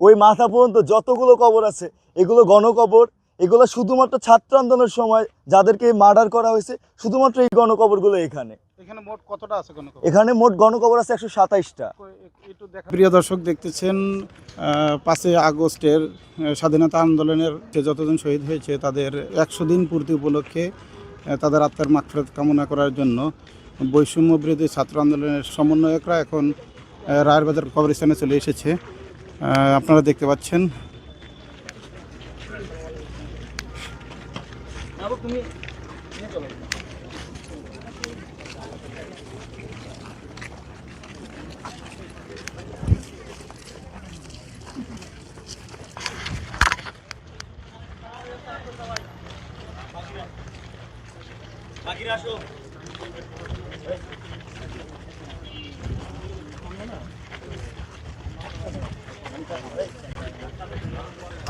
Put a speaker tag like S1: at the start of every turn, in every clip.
S1: ওই মাথা পর্যন্ত যতগুলো কবর আছে এগুলো গণকবর এগুলো শুধুমাত্র ছাত্র আন্দোলনের সময় যাদেরকে মার্ডার করা হয়েছে শুধুমাত্র এই গণকবরগুলো এখানে।
S2: এখানে মোট কতটা আছে
S1: এখানে মোট গণকবর আছে একশো সাতাইশটা।
S2: প্রিয় দর্শক দেখতেছেন পাঁচই আগস্টের স্বাধীনতা আন্দোলনের যে যতজন শহীদ হয়েছে তাদের একশো দিন পূর্তি উপলক্ষে তাদের আত্মার মাগফিরাত কামনা করার জন্য বৈষম্য বিরোধী ছাত্র আন্দোলনের সমন্বয়করা এখন রায়েরবাজার কবরস্থানে চলে এসেছে। আপনারা দেখতে পাচ্ছেন।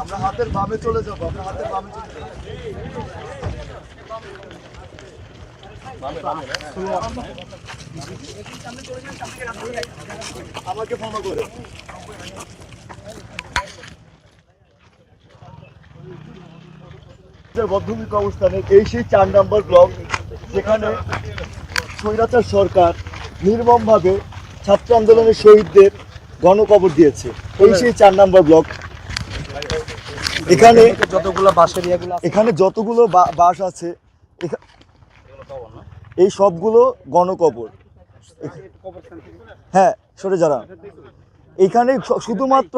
S1: আমরা হাতের বামে চলে যাব আমরা হাতের বামে চলে যাব। আমাকে ফলো করে বদ্ধভূমিক অবস্থানে এই সেই চার নম্বর ব্লক, যেখানে স্বৈরাচার সরকার নির্মমভাবে ছাত্র আন্দোলনের শহীদদের গণকবর দিয়েছে। এই সেই চার নম্বর ব্লক। এখানে
S3: যতগুলো ইয়েগুলো
S1: এখানে যতগুলো বাস আছে এই সবগুলো গণকবর। হ্যাঁ সরে যারা। এখানে শুধুমাত্র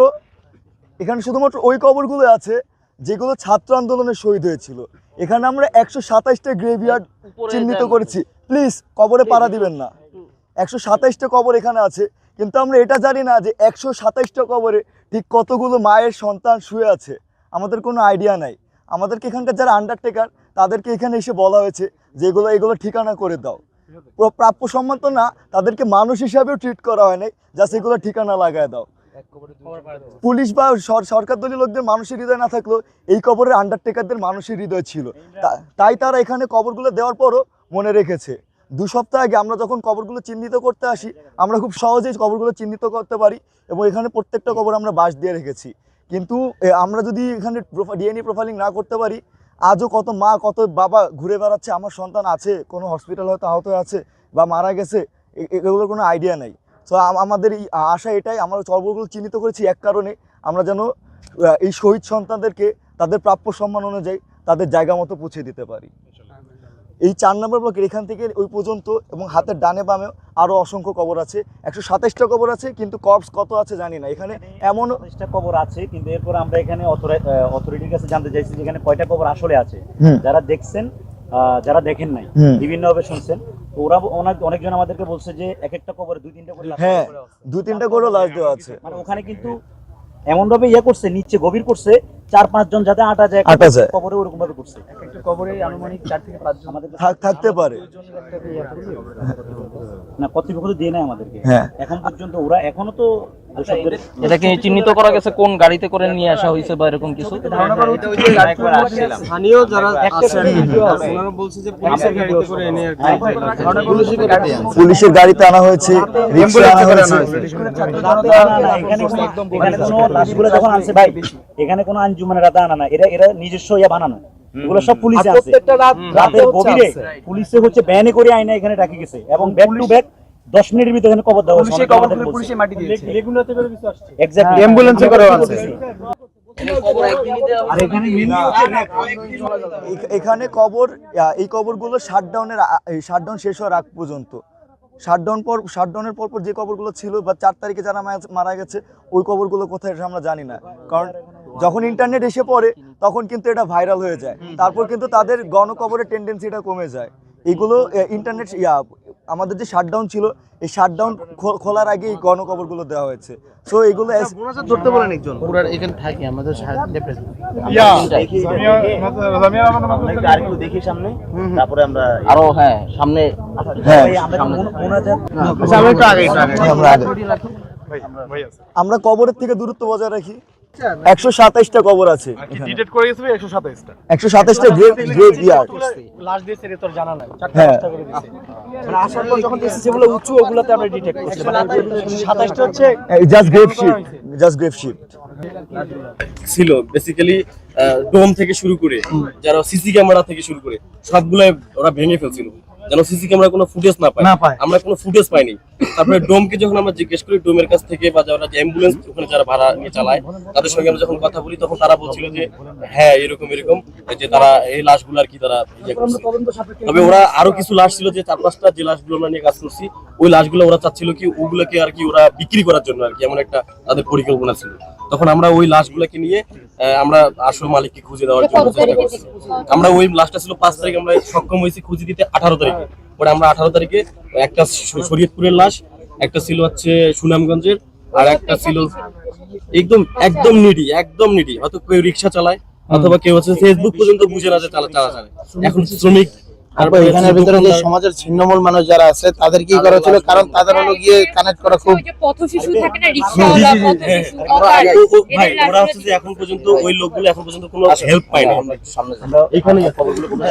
S1: এখানে শুধুমাত্র ওই কবরগুলো আছে যেগুলো ছাত্র আন্দোলনে শহীদ হয়েছিল। এখানে আমরা একশো সাতাইশটা গ্রেভিয়ার্ড চিহ্নিত করেছি। প্লিজ কবরে পাড়া দিবেন না। একশো সাতাইশটা কবর এখানে আছে কিন্তু আমরা এটা জানি না যে একশো সাতাইশটা কবরে ঠিক কতগুলো মায়ের সন্তান শুয়ে আছে। আমাদের কোনো আইডিয়া নাই। আমাদেরকে এখানকার যারা আন্ডারটেকার তাদেরকে এখানে এসে বলা হয়েছে যে এগুলো এগুলো ঠিকানা করে দাও। প্র- প্রাপ্য সম্মান তো না, তাদেরকে মানুষ হিসাবেও ট্রিট করা হয় নাই জাস্ট এগুলো ঠিকানা লাগায় দাও। পুলিশ বা সরকার দলীয় লোকদের মানুষের হৃদয় না থাকলেও এই কবরের আন্ডারটেকারদের মানুষের হৃদয় ছিল। তাই তারা এখানে কবরগুলো দেওয়ার পরও মনে রেখেছে। দু সপ্তাহ আগে আমরা যখন কবরগুলো চিহ্নিত করতে আসি, আমরা খুব সহজেই কবরগুলো চিহ্নিত করতে পারি এবং এখানে প্রত্যেকটা কবর আমরা বাঁশ দিয়ে রেখেছি। কিন্তু আমরা যদি এখানে ডিএনএ প্রোফাইলিং না করতে পারি, আজও কত মা, কত বাবা ঘুরে বেড়াচ্ছে, আমার সন্তান আছে, কোনো হসপিটাল হয়তো আহত আছে বা মারা গেছে এগুলোর কোনো আইডিয়া নেই। সো আমাদের এই আশা এটাই, আমরা কবরগুলো চিহ্নিত করেছি এক কারণে, আমরা যেন এই শহীদ সন্তানদেরকে তাদের প্রাপ্য সম্মান অনুযায়ী তাদের জায়গা মতো পৌঁছে দিতে পারি। এই চার নম্বর ব্লকের এখান থেকে ওই পর্যন্ত এবং হাতের ডানে বামেও আরও অসংখ্য কবর আছে। একশো সাতাইশটা কবর আছে কিন্তু কপস কত আছে জানি না। এখানে এমন
S4: কবর আছে কিন্তু এরপর আমরা এখানে অথরিটির কাছে জানতে চাইছি যে এখানে কয়টা কবর আসলে আছে। যারা দেখছেন আহ, যারা দেখেন নাই। বিভিন্নভাবে শুনছেন ওরা অনেক অনেকজন আমাদেরকে বলছে যে এক একটা কবরে দুই তিনটা করে
S1: হ্যাঁ তিনটা লাশ দেওয়া আছে।
S4: মানে ওখানে কিন্তু এমন ভাবে ইয়ে করছে নিচে গভীর করছে চার পাঁচ জন যাতে আটা যায়
S1: আটা যায়।
S4: কবরে ওরকম ভাবে করছে
S3: একটা কবরে আনুমানিক চার থেকে পাঁচ জন।
S4: আমাদের
S1: থাক- থাকতে পারে।
S4: না কর্তৃপক্ষ তো দিয়ে নেয় আমাদেরকে।
S1: হ্যাঁ।
S4: এখন পর্যন্ত ওরা এখনও তো দোষকদের
S5: এটা কি চিহ্নিত করা গেছে কোন গাড়িতে করে নিয়ে আসা হয়েছে বা এরকম কিছু?
S3: ধারণা করা হচ্ছে যে স্থানীয় যারা ওনারা বলছে যে পুলিশের গাড়িতে করে এনে পুলিশের
S1: গাড়িতে আনা হয়েছে। রিক্সা আনা হয়েছে।
S4: না, না, না, এখানে কোনো- এখানে কোনো লাশগুলো যখন আনছে ভাই এখানে কোনো আঞ্জুমানের রাতে আনা না এরা এরা নিজস্ব ইয়া বানানো। এগুলো সব পুলিশে আছে। রাতের গভীরে পুলিশে হচ্ছে ব্যানে করে আইনা এখানে গেছে। এবং ব্যাক টু ব্যাক দশ মিনিটের ভিতরে এখানে কবর দেওয়া
S3: পুলিশে কবর খুলে পুলিশে মাটি দিয়েছে।
S4: এক্স্যাক্টলি
S3: অ্যাম্বুলেন্সে করে আছে।
S4: এখানে mainly
S1: এখ- এখানে কবর এই কবরগুলো শাটডাউনের শাটডাউন শেষ হওয়ার আগ পর্যন্ত। শাটডাউন পর শাটডাউনের পর পর যে কবরগুলো ছিল বা চার তারিখে যারা মারা- মারা গেছে ওই কবরগুলো কোথায় আমরা জানি না। কারণ যখন ইন্টারনেট এসে পড়ে তখন কিন্তু এটা ভাইরাল হয়ে যায়। তারপর কিন্তু তাদের গণকবরের টেন্ডেন্সিটা কমে যায়। এগুলো ইন্টারনেট ইয়া আমাদের যে শাটডাউন ছিল এই শাটডাউন খোলার আগে এই গণকবরগুলো দেওয়া হয়েছে। সো এগুলো
S3: ধরতে বলেন একজন।
S5: পুরার এখানে থাকি আমাদের
S4: দেখি সামনে তারপরে আমরা
S5: আরও হ্যাঁ সামনে
S1: হ্যাঁ
S4: আমরা
S1: কবরের থেকে দূরত্ব বজায় রাখি। একশো সাতাইশটা কবর আছে
S6: ডিটেক্ট করে গেছে একশো সাতাইশটা।
S1: একশো সাতাইশটা গ্রেভ গ্রেভ ইয়ার্ড
S3: লাস্ট দিয়েছে রে তোর জানা নাই।
S1: হ্যাঁ।
S3: পাঁচটা করে দিয়েছে। মানে আসার পর যখন দেখছি যেগুলো উঁচু ওগুলোতে আমরা ডিটেক্ট করছি। সাতাশটা হচ্ছে
S1: just grave shift just grave shift
S7: ছিল বেসিক্যালি ডোম থেকে শুরু করে যারা সিসি ক্যামেরা থেকে শুরু করে সবগুলাই ওরা ভেঙে ফেলছিল। যেন সিসি ক্যামেরা কোনো ফুটেজ না পায়।
S3: না পাই
S7: আমরা কোনো ফুটেজ পাইনি। তারপরে ডোমকে যখন আমরা জিজ্ঞেস করি ডোমের কাছ থেকে বা যারা অ্যাম্বুলেন্স ওখানে যারা ভাড়া নিয়ে চালায় তাদের সঙ্গে আমরা যখন কথা বলি তখন তারা বলছিল যে হ্যাঁ এরকম এরকম। যে তারা এই লাশগুলো আর কি তারা ইয়ে তবে ওরা আরও কিছু লাশ ছিল যে চার পাঁচটা যে লাশগুলো আমরা নিয়ে কাজ করছি ওই লাশগুলো ওরা চাচ্ছিল কি ওগুলোকে আর কি ওরা বিক্রি করার জন্য আর কি এমন একটা তাদের পরিকল্পনা ছিল। তখন আমরা ওই লাশগুলোকে নিয়ে আমরা আসল মালিককে খুঁজে দেওয়ার জন্য চেষ্টা করছি। আমরা ওই লাশটা ছিল পাঁচ তারিখ আমরা সক্ষম হয়েছি খুঁজে দিতে আঠারো তারিখে। পরে আমরা আঠারো তারিখে একটা শরীয়তপুরের লাশ একটা ছিল হচ্ছে সুনামগঞ্জের আর একটা ছিল একদম একদম নিডি একদম নিডি। হয়তো কেউ রিক্সা চালায় অথবা কেউ হচ্ছে ফেসবুক পর্যন্ত বুঝে না যে চালা চালা চালায় এখন শ্রমিক
S8: তারপর এখানের ভিতরে যে সমাজের ছিন্নমূল মানুষ যারা আছে তাদের কি করা ছিল? কারণ তাদের হলো গিয়ে কানেক্ট করা খুব
S9: পথ শিশু থাকে না রিক্সাওয়ালা পথ
S7: হ্যাঁ,
S9: শিশু
S7: ভাই ওরা হচ্ছে যে এখন পর্যন্ত ওই লোকগুলো এখন পর্যন্ত কোনো হেল্প পায় না। এখানে খবরগুলো কোনো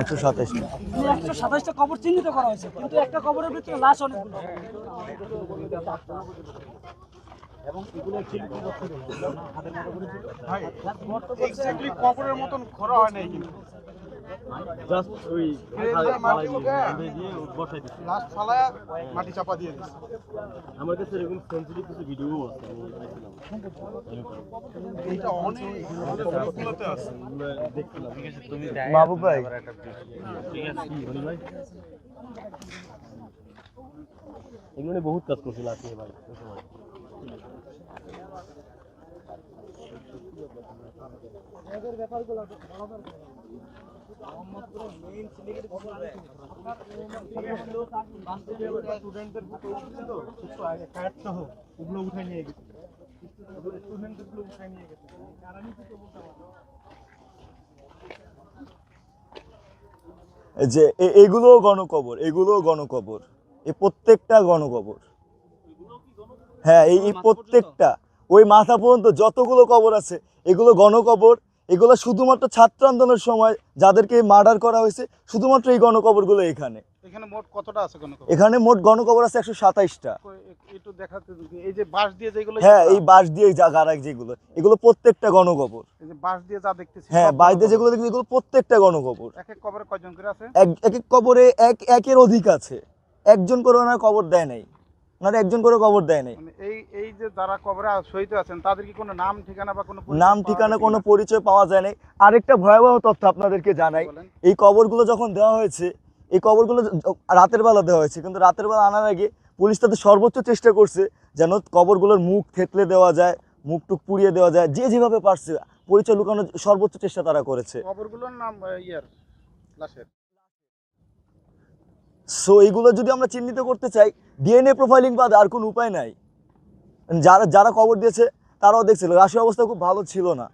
S1: একশো
S3: সাতাশটা কবর চিহ্নিত করা হয়েছে কিন্তু একটা কবরের ভিতরে লাশ অনেকগুলো।
S2: এক্স্যাক্টলি কবরের মতন খরা হয় নাই কিন্তু। লাস্ট ফালায় মাটি চাপা দিয়ে দিচ্ছে
S7: আমার কাছে এরকম সেন্সিটিভ কিছু ভিডিও আছে
S2: এইটা অনেক আছে।
S1: বাবু ভাই।
S7: এগুলো বহুত কাজ করছিল আজকে ভাই ওই সময়।
S1: যে এ- এগুলোও গণকবর এগুলোও গণকবর। এই প্রত্যেকটা গণকবর। হ্যাঁ এই প্রত্যেকটা। ওই মাথা পর্যন্ত যতগুলো কবর আছে, এগুলো গণকবর এগুলো শুধুমাত্র ছাত্র আন্দোলনের সময় যাদেরকে মার্ডার করা হয়েছে শুধুমাত্র এই গণকবরগুলো এখানে।
S2: এখানে মোট কতটা আছে কোনো
S1: এখানে মোট গণকবর আছে একশো সাতাইশটা।
S2: একটু দেখাতে এই যে বাঁশ দিয়ে যেগুলো
S1: হ্যাঁ এই বাঁশ দিয়ে যা গাড়াক যেগুলো এগুলো প্রত্যেকটা গণকবর।
S2: বাঁশ দিয়ে যা দেখতেছি
S1: হ্যাঁ বাঁশ দিয়ে যেগুলো দেখছি এগুলো প্রত্যেকটা গণকবর।
S2: এক এক কবরে কয়জন করে আছে?
S1: এক এক এক কবরে এক একের অধিক আছে। একজন করে ওনার কবর দেয় নাই। ওনারা একজন করে কবর দেয় নাই।
S2: মানে এই এই যে যারা কবরে শহীদ আছেন তাদের কি কোনো নাম ঠিকানা বা কোনো
S1: নাম ঠিকানা কোনো পরিচয় পাওয়া যায় নাই। আরেকটা ভয়াবহ তথ্য আপনাদেরকে জানাই। এই কবরগুলো যখন দেওয়া হয়েছে এই কবরগুলো রাতের বেলা দেওয়া হয়েছে কিন্তু রাতের বেলা আনার আগে পুলিশ তাদের সর্বোচ্চ চেষ্টা করছে যেন কবরগুলোর মুখ থেতলে দেওয়া যায় মুখ টুক পুড়িয়ে দেওয়া যায় যে যেভাবে পারছে পরিচয় লুকানোর সর্বোচ্চ চেষ্টা তারা করেছে।
S2: কবরগুলোর নাম ইয়ার
S1: সো এইগুলো যদি আমরা চিহ্নিত করতে চাই ডিএনএ প্রোফাইলিং বাদে আর কোনো উপায় নাই। যারা যারা কবর দিয়েছে তারাও দেখছিল। রাশির অবস্থা খুব ভালো ছিল না।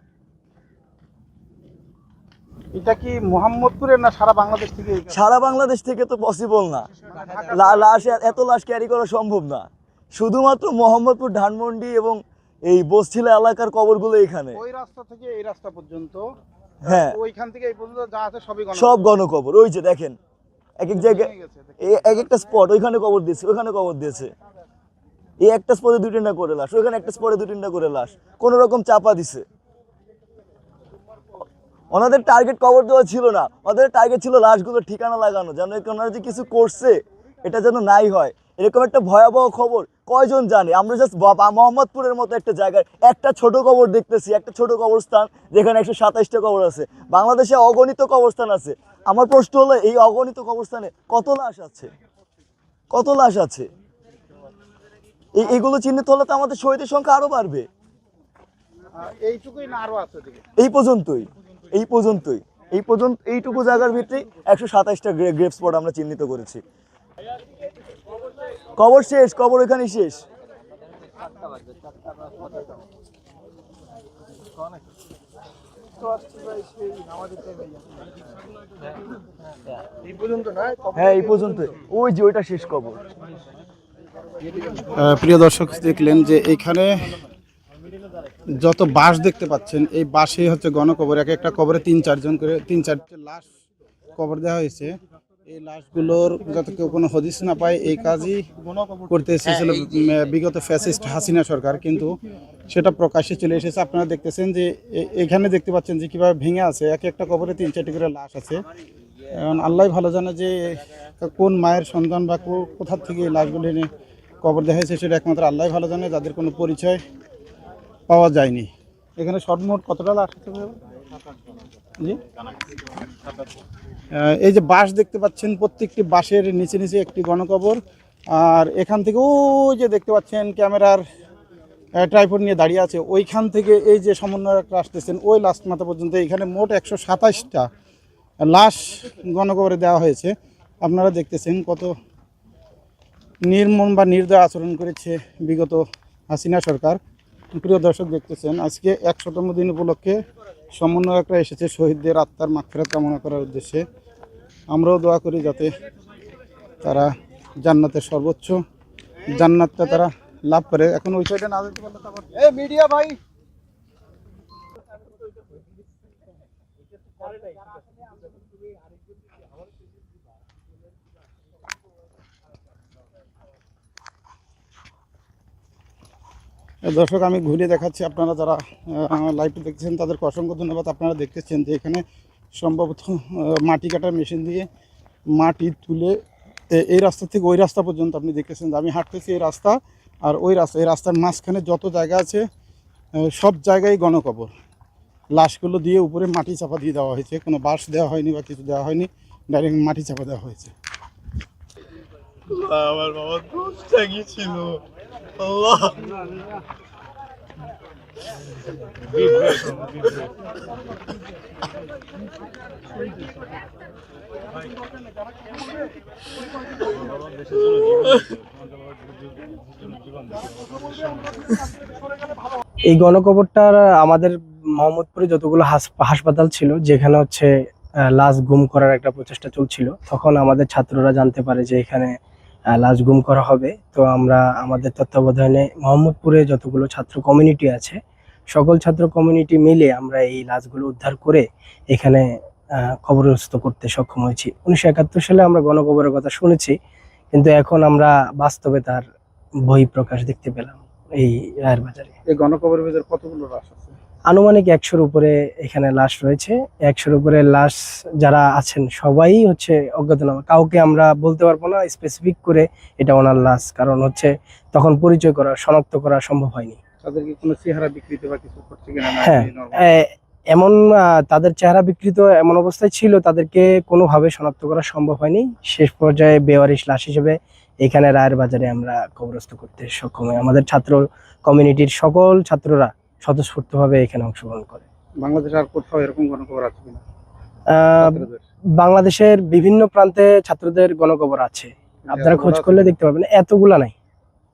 S2: এটা কি মোহাম্মদপুরের না সারা বাংলাদেশ থেকে?
S1: সারা বাংলাদেশ থেকে তো পসিবল না। লাশ এত লাশ ক্যারি করা সম্ভব না। শুধুমাত্র মোহাম্মদপুর ধানমন্ডি এবং এই বসছিলা এলাকার কবরগুলো এখানে।
S2: ওই রাস্তা থেকে এই রাস্তা পর্যন্ত?
S1: হ্যাঁ।
S2: ওইখান থেকে এই পর্যন্ত যা আছে সবই
S1: সব গণকবর। ওই যে দেখেন এক এক জায়গায় এ- এক একটা স্পট ওইখানে কবর দিয়েছে ওইখানে কবর দিয়েছে। এই একটা স্পটে দুই টেন্ডা করে লাশ ওইখানে একটা স্পটে দুই টেন্ডা করে লাশ। কোনো রকম চাপা দিছে। ওনাদের টার্গেট কবর দেওয়া ছিল না। ওদের টার্গেট ছিল লাশগুলো ঠিকানা লাগানো যেন ওনারা যে কিছু করছে এটা যেন নাই হয়। এরকম একটা ভয়াবহ খবর। কয়জন জানে? আমরা জাস্ট মোহাম্মদপুরের মতো একটা জায়গায় একটা ছোট কবর দেখতেছি একটা ছোট কবরস্থান যেখানে একশো সাতাইশটা কবর আছে। বাংলাদেশে অগণিত কবরস্থান আছে। আমার প্রশ্ন হলো এই অগণিত কবরস্থানে কত লাশ আছে? কত লাশ আছে? এই এগুলো চিহ্নিত হলে তো আমাদের শহীদের সংখ্যা আরও বাড়বে।
S2: এইটুকুই না আরও আছে
S1: এই পর্যন্তই এই পর্যন্তই এই পর্যন্ত এইটুকু জায়গার ভিতরেই একশো সাতাইশটা গ্রেপ স্পট আমরা চিহ্নিত করেছি। কবর শেষ, কবর ওখানে শেষ। হ্যাঁ এই পর্যন্ত ওই যে ওইটা শেষ কবর।
S2: প্রিয় দর্শক, দেখলেন যে এখানে যত বাঁশ দেখতে পাচ্ছেন, এই বাঁশে হচ্ছে গণকবর। এক একটা কবরে তিন চারজন করে, তিন চারটে লাশ কবর দেওয়া হয়েছে। এই লাশগুলোর যাতে কেউ কোনো হদিস না পায় এই কাজই করতে এসেছিল বিগত ফ্যাসিস্ট হাসিনা সরকার। কিন্তু সেটা প্রকাশ্যে চলে এসেছে। আপনারা দেখতেছেন যে এখানে দেখতে পাচ্ছেন যে কীভাবে ভেঙে আছে। এক একটা কবরে তিন চারটি করে লাশ আছে। এখন আল্লাহ ভালো জানে যে কোন মায়ের সন্তান বা কো- কোথার থেকে এই লাশগুলো এনে কবর দেখা হয়েছে সেটা একমাত্র আল্লাহ ভালো জানে। যাদের কোনো পরিচয় পাওয়া যায়নি। এখানে সর্বমোট কতটা লাশ আছে এই যে বাঁশ দেখতে পাচ্ছেন, প্রত্যেকটি বাঁশের নিচে নিচে একটি গণকবর। আর এখান থেকে ওই যে দেখতে পাচ্ছেন, ক্যামেরার ট্রাইপড নিয়ে দাঁড়িয়ে আছে। ওইখান থেকে এই যে সমন্বয়করা আসতেছেন, ওই লাস্ট মাথা পর্যন্ত এখানে মোট একশো সাতাশটা লাশ গণকবরে দেওয়া হয়েছে। আপনারা দেখতেছেন কত নির্মম বা নির্দয় আচরণ করেছে বিগত হাসিনা সরকার। প্রিয় দর্শক দেখতেছেন, আজকে একশোতম দিন উপলক্ষে সমন্বয়করা এসেছে শহীদদের আত্মার মাক্ষেরা কামনা করার উদ্দেশ্যে। আমরাও দোয়া করি যাতে তারা জান্নাতের সর্বোচ্চ জান্নাতটা তারা লাভ করে। এখন ওই সাইডে না যেতে পারলে মিডিয়া ভাই! দর্শক, আমি ঘুরে দেখাচ্ছি আপনারা যারা লাইভটি দেখছেন তাদেরকে অসংখ্য ধন্যবাদ। আপনারা দেখতেছেন যে এখানে সম্ভবত মাটি কাটার মেশিন দিয়ে মাটি তুলে এই রাস্তা থেকে ওই রাস্তা পর্যন্ত আপনি দেখতেছেন যে আমি হাঁটতেছি এই রাস্তা, আর ওই রাস্তা, এই রাস্তার মাঝখানে যত জায়গা আছে সব জায়গায় গণকবর। লাশগুলো দিয়ে উপরে মাটি চাপা দিয়ে দেওয়া হয়েছে, কোনো বাঁশ দেওয়া হয়নি বা কিছু দেওয়া হয়নি ডাইরেক্ট মাটি চাপা দেওয়া হয়েছে।
S6: আমার বাবা দোষ জাগিয়েছিল
S3: এই গণকবরটার আমাদের মোহাম্মদপুরে যতগুলো হাস- হাসপাতাল ছিল, যেখানে হচ্ছে লাশ গুম করার একটা প্রচেষ্টা চলছিল, তখন আমাদের ছাত্ররা জানতে পারে যে এখানে লাশ গুম করা হবে। তো আমরা আমাদের তত্ত্বাবধানে মোহাম্মদপুরে যতগুলো ছাত্র কমিউনিটি আছে, সকল ছাত্র কমিউনিটি মিলে আমরা এই লাশগুলো উদ্ধার করে এখানে কবরস্থ করতে সক্ষম হয়েছি। উনিশশো একাত্তর সালে আমরা গণকবরের কথা শুনেছি, কিন্তু এখন আমরা বাস্তবে তার বই প্রকাশ দেখতে পেলাম এই রায়ের বাজারে।
S2: এই গণকবরের ভিতরে কতগুলো লাশ আছে?
S3: আনুমানিক একশোর উপরে এখানে লাশ রয়েছে। একশোর উপরে লাশ যারা আছেন সবাই হচ্ছে অজ্ঞাতনামা। কাউকে আমরা বলতে পারব না স্পেসিফিক করে এটা ওনার লাশ কারণ হচ্ছে তখন পরিচয় করা শনাক্ত করা সম্ভব হয়নি।
S2: তাদেরকে কোনো চেহারা বিকৃতি বা কিছু করছে কিনা
S3: হ্যাঁ এমন তাদের চেহারা বিকৃত এমন অবস্থায় ছিল তাদেরকে কোনোভাবে শনাক্ত করা সম্ভব হয়নি। শেষ পর্যায়ে বেওয়ারিশ লাশ হিসেবে এখানে রায়ের বাজারে আমরা কবরস্থ করতে সক্ষম হই। আমাদের ছাত্র কমিউনিটির সকল ছাত্ররা স্বতঃস্ফূর্তভাবে এখানে অংশগ্রহণ করে।
S2: বাংলাদেশে আর কোথাও এরকম গণকবর আছে কিনা?
S3: বাংলাদেশের বিভিন্ন প্রান্তে ছাত্রদের গণকবর আছে। আপনারা খোঁজ করলে দেখতে পাবেন। এতগুলা নাই।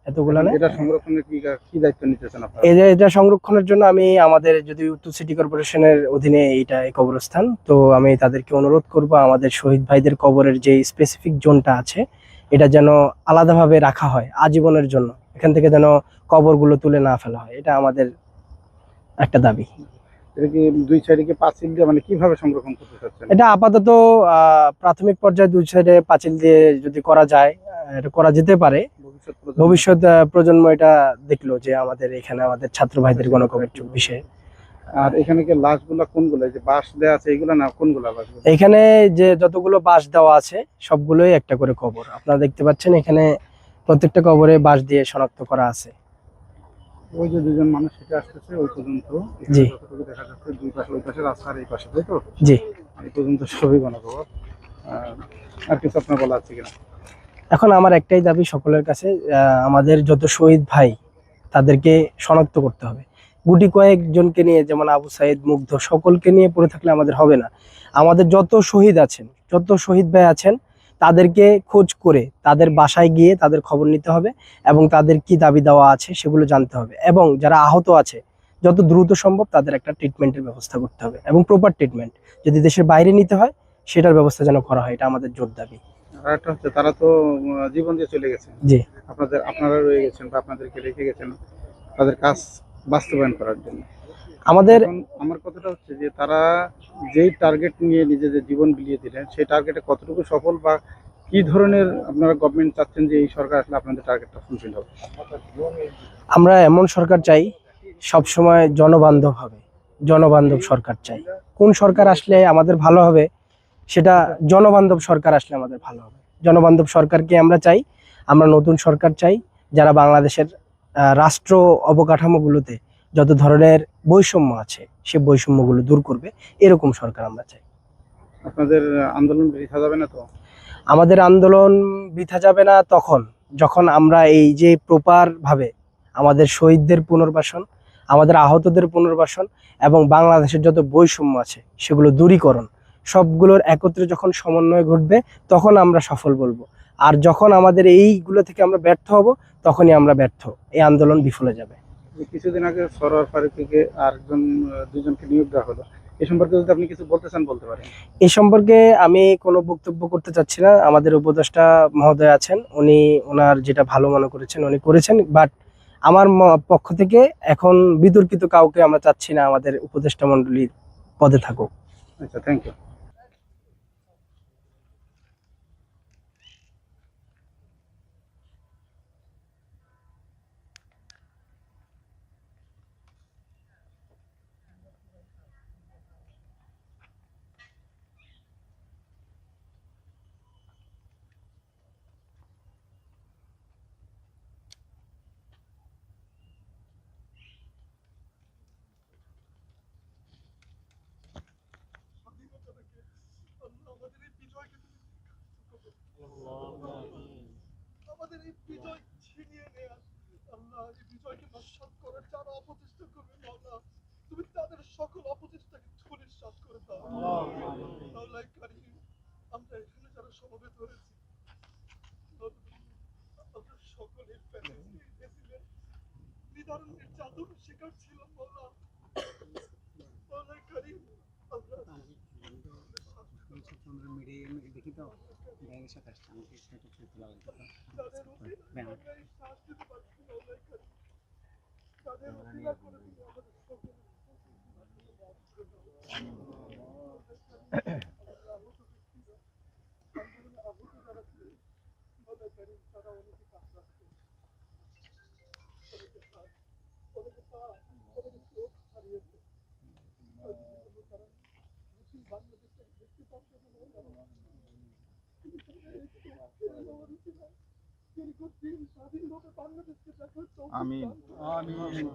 S3: এতগুলা নাই।
S2: এটা সংরক্ষণের কি কি দায়িত্ব নিতেছেন আপনারা?
S3: এই এটা সংরক্ষণের জন্য আমি আমাদের যদি উত্তর সিটি কর্পোরেশনের অধীনে এইটা এই কবরস্থান তো আমি তাদেরকে অনুরোধ করব আমাদের শহীদ ভাইদের কবরের যে স্পেসিফিক জোনটা আছে এটা যেন আলাদাভাবে রাখা হয় আজীবনের জন্য। এখান থেকে যেন কবরগুলো তুলে না ফেলা হয়। এটা আমাদের একটা দাবি।
S2: দুই সাইডে কি পাঁচিল দিয়ে মানে কীভাবে সংরক্ষণ করতে চাচ্ছেন?
S3: এটা আপাতত প্রাথমিক পর্যায়ে দুই সাইডে পাঁচিল দিয়ে যদি করা যায় এটা করা যেতে পারে।
S2: ভবিষ্যৎ প্রজন্ম-
S3: এটা দেখল যে আমাদের এখানে আমাদের ছাত্র ভাইদের গণকবর বিষয়ে
S2: আর এখানে কি লাশগুলা কোনগুলো? যে বাঁশ দেওয়া আছে এইগুলা না কোনগুলা
S3: এখানে যে যতগুলো বাঁশ দেওয়া আছে সবগুলোই একটা করে কবর। আপনারা দেখতে পাচ্ছেন এখানে প্রত্যেকটা কবরে বাঁশ দিয়ে শনাক্ত করা আছে।
S2: ওই যে দুজন মানুষ হেঁটে আসতেছে ওই পর্যন্ত
S3: জি।
S2: যতটুকু দেখা যাচ্ছে দুই পাশে ওই পাশে এই পাশে তাই তো?
S3: জি।
S2: এই পর্যন্ত সবই গণকবর। আর কিছু আপনার বলা আছে কিনা?
S3: এখন আমার একটাই দাবি সকলের কাছে আমাদের যত শহীদ ভাই তাদেরকে শনাক্ত করতে হবে। গুটি কয়েকজনকে নিয়ে যেমন আবু সাইদ মুগ্ধ সকলকে নিয়ে পড়ে থাকলে আমাদের হবে না। আমাদের যত শহীদ আছেন যত শহীদ ভাই আছেন তাদেরকে খোঁজ করে তাদের বাসায় গিয়ে তাদের খবর নিতে হবে এবং তাদের কি দাবি দেওয়া আছে সেগুলো জানতে হবে এবং যারা আহত আছে যত দ্রুত সম্ভব তাদের একটা ট্রিটমেন্টের ব্যবস্থা করতে হবে এবং প্রপার ট্রিটমেন্ট যদি দেশের বাইরে নিতে হয় সেটার ব্যবস্থা যেন করা হয় এটা আমাদের জোর দাবি।
S2: হচ্ছে তারা তো জীবন দিয়ে চলে গেছে
S3: জি।
S2: আপনাদের আপনারা রয়ে গেছেন বা আপনাদেরকে রেখে গেছেন তাদের কাজ বাস্তবায়ন করার জন্য।
S3: আমাদের
S2: আমার কথাটা হচ্ছে যে তারা যেই টার্গেট নিয়ে নিজেদের জীবন বিলিয়ে দিলেন সেই টার্গেটে কতটুকু সফল বা কি ধরনের আপনারা গভর্নমেন্ট চাচ্ছেন যে এই সরকার আসলে আপনাদের টার্গেটটা ফুলফিল হবে?
S3: আমরা এমন সরকার চাই সব সময় জনবান্ধব হবে জনবান্ধব সরকার চাই। কোন সরকার আসলে আমাদের ভালো হবে সেটা জনবান্ধব সরকার আসলে আমাদের ভালো হবে। জনবান্ধব সরকারকে আমরা চাই আমরা নতুন সরকার চাই যারা বাংলাদেশের রাষ্ট্র অবকাঠামোগুলোতে যত ধরনের বৈষম্য আছে সে বৈষম্যগুলো দূর করবে। এরকম সরকার আমরা চাই।
S2: আপনাদের আন্দোলন বৃথা যাবে না তো?
S3: আমাদের আন্দোলন বৃথা যাবে না তখন যখন আমরা এই যে প্রপার ভাবে আমাদের শহীদদের পুনর্বাসন আমাদের আহতদের পুনর্বাসন এবং বাংলাদেশের যত বৈষম্য আছে সেগুলো দূরীকরণ সবগুলোর একত্রে যখন সমন্বয় ঘটবে তখন আমরা সফল বলব। আর যখন আমাদের এইগুলো থেকে আমরা ব্যর্থ হব তখনই আমরা ব্যর্থ। এই আন্দোলন বিফলে যাবে।
S2: কিছুদিন আগে সরোয়ার ফারুকিকে আর একজন আহ, দুজনকে নিয়োগ দেওয়া হলো। এ সম্পর্কে যদি আপনি কিছু বলতে চান বলতে পারেন।
S3: এ সম্পর্কে আমি কোনো বক্তব্য করতে চাচ্ছি না। আমাদের উপদেষ্টা মহোদয় আছেন। উনি ওনার যেটা ভালো মনে করেছেন উনি করেছেন। বাট আমার পক্ষ থেকে এখন বিতর্কিত কাউকে আমরা চাচ্ছি না আমাদের উপদেষ্টা মণ্ডলীর পদে থাকুক।
S2: আচ্ছা থ্যাংক ইউ
S6: আমাদের এই বিজয় ছিনিয়ে নেয়া আল্লাহ শিকার ছিলাম কারিম আমরা তাদের অধীনে আমরা এই শ্বাস দিতে পারছি না আল্লাহ কারিম তাদের অধীনে করে তুমি আমাদের সকলের আন্দোলনে আহত যারা ছিলেন আল্লাহ কারিম তারা Amém. Amém.